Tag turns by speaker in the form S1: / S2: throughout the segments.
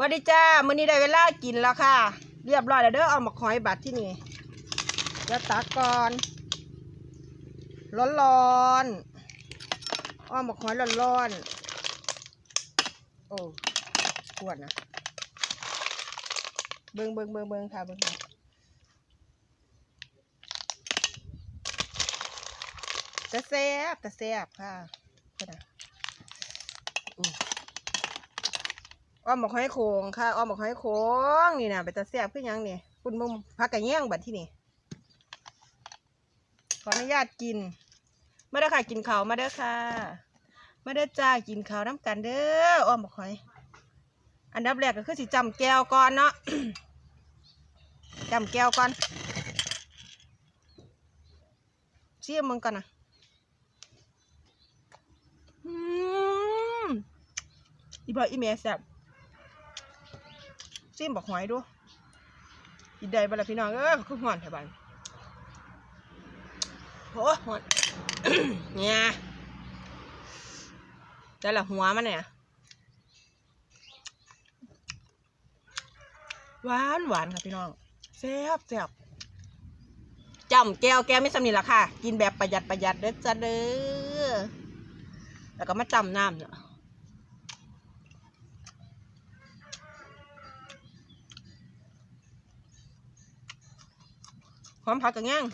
S1: วัสดีจ้ามื้อนี้ได้เวลากินแล้วค่ะ เรียบร้อยแล้วเด้อเอามาหอยบัดที่นี่เดี๋ยวตักก่อนร้อนร้อนเอามาหอยร้อนร้อนๆโอ้ปวดนะเบิงเบิงเบิงเบิงค่ะเบิงค่ะจะแซบจะแซบค่ะอืม อ้อมบอกให้โค้งค่ะอ้อมบอกให้โค้งนี่นะไปตาแซ่บขึ้นยังนี่คุณมุมพักกะแย่งบัดที่นี่ขออนุญาตกิน มาเด้อค่ะกินข้าวมาเด้อค่ะ มาเด้อจ้ากินข้าวน้ำกันเด้ออ้อมบอกให้อันดับแรกก็คือสิจำแก้วก่อนเนาะจำแก้วก่อนเชี่ยมึงก่อนนะอืมอีบอยอีเมแซ่บ ซิมบอกหอยดูกินได้บ่ล่ะพี่น้องเอ้ยคือหอนแถวบ้านโอ้หอนเนี่ยแต่ละหัวมันเนี่ยหวานหวานค่ะพี่น้องแซ่บแซ่บจำแก้วแก้วไม่สำนีละค่ะ กินแบบประหยัดประหยัดเด้อจ้าเด้อแล้วก็มาจำน้ำเนี่ยห อมผักกระแง่ง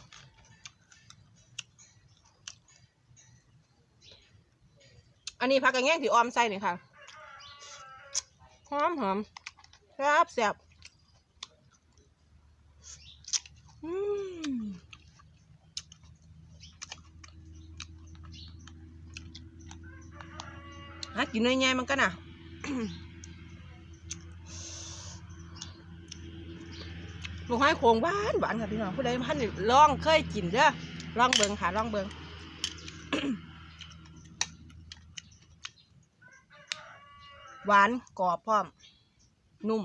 S1: อันนี้ผักกระแง่งที่ออมใส่นี่ค่ะหอมหอมแซ่บแซ่บอืมหากินหน่อยไงมันกันน่ะ ลูกห้อยโขงหวานหวานค่ะพี่น้องผู้ใดพันได้ลองเคยกินเด้อลองเบิงค่ะลองเบิงหวานกรอบพร้อม นุ่ม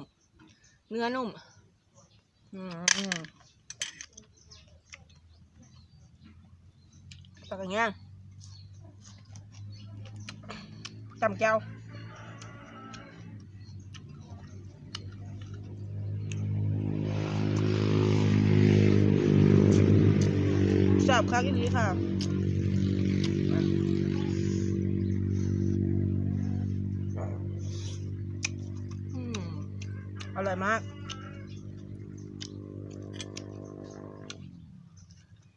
S1: เนื้อนุ่มอืมอืมปลากระเงี้ยจำแก้ว บคักอีหลีค่ะอร่อยมาก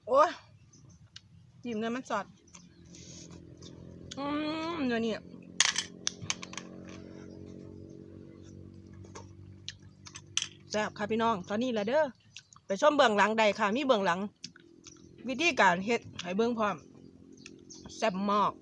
S1: โอ้ยจิ้มเนื้อมันสดอืมเนื้อนี่แซ่บค่ะพี่น้อง ตอนนี้ละเด้อ ไปชมเบื้องหลังใดค่ะ มีเบื้องหลัง วิธีการเฮ็ดให้เบิ่งพร้อมแซ่บมาก